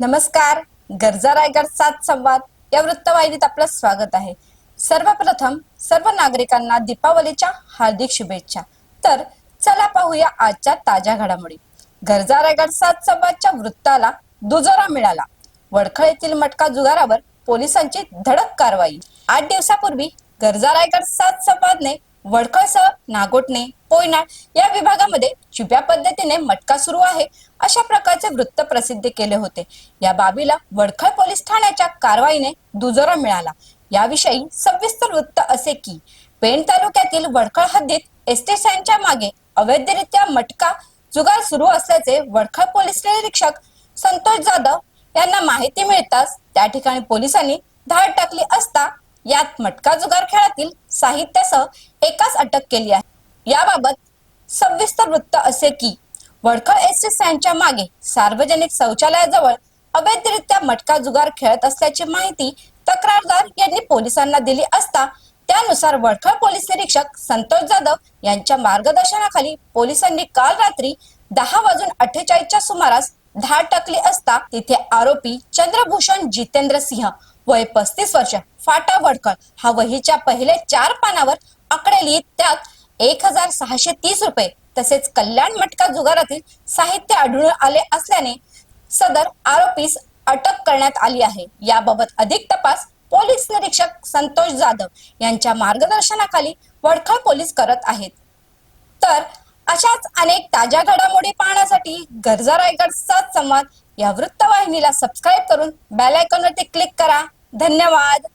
नमस्कार. गरजा रायगड सात संवाद. या वृत्तवाहिनीत आपलं स्वागत आहे. सर्वप्रथम सर्व नागरिकांना दीपावलीच्या हार्दिक शुभेच्छा. तर चला पाहूया आजच्या ताज्या घडामोडी. गरजा रायगड सात संवादच्या वृत्ताला दुजोरा मिळाला. वडखळ येथील मटका जुगारावर पोलिसांची धडक कारवाई. आठ दिवसापूर्वी गरजा रायगड सात संवादने वडखळसह नागोटणे पोयनाड या विभागामध्ये छुप्या पद्धतीने मटका सुरू आहे अशा प्रकारचे वृत्त प्रसिद्ध केले होते. या बाबीला वडखळ पोलीस ठाण्याच्या कारवाईने दुजोरा मिळाला. याविषयी सविस्तर वृत्त असे की पेण तालुक्यातील वडखळ हद्दीत एसटी मागे अवैधरित्या मटका जुगार सुरू असल्याचे वडखळ पोलीस निरीक्षक संतोष जाधव यांना माहिती मिळताच त्या ठिकाणी पोलिसांनी धाड टाकली असता यात मटका जुगार खेळातील साहित्यासह एकाच अटक केली आहे. याबाबत सविस्तर वृत्त असे की वडखळ एस स्टँडच्या मागे सार्वजनिक शौचालयाजवळ अवैधरित्या मटका जुगार खेळत असल्याची माहिती तक्रारदार यांनी पोलिसांना दिली असता त्यानुसार वडखळ पोलीस निरीक्षक संतोष जाधव यांच्या मार्गदर्शनाखाली पोलिसांनी काल रात्री दहा वाजून अठ्ठेचाळीसच्या सुमारास धाड टाकली असता तिथे आरोपी चंद्रभूषण जितेंद्र सिंह वय पस्तीस वर्ष. फाटा वडखळ हा वहीच्या पहिले चार पानावर आकडे लिहित त्यात एक हजार सहाशे तीस रुपये. तसेच कल्याण मटका जुगारातील साहित्य आढळून आले असल्याने सदर आरोपीस अटक करण्यात आली आहे. याबाबत अधिक तपास पोलीस निरीक्षक संतोष जाधव यांच्या मार्गदर्शनाखाली वडखळ पोलीस करत आहेत. तर अशाच अनेक ताज्या घडामोडी पाहण्यासाठी गरजा रायगड सात संवाद या वृत्तवाहिनीला सबस्क्राईब करून बेल आयकॉनवरती क्लिक करा. धन्यवाद.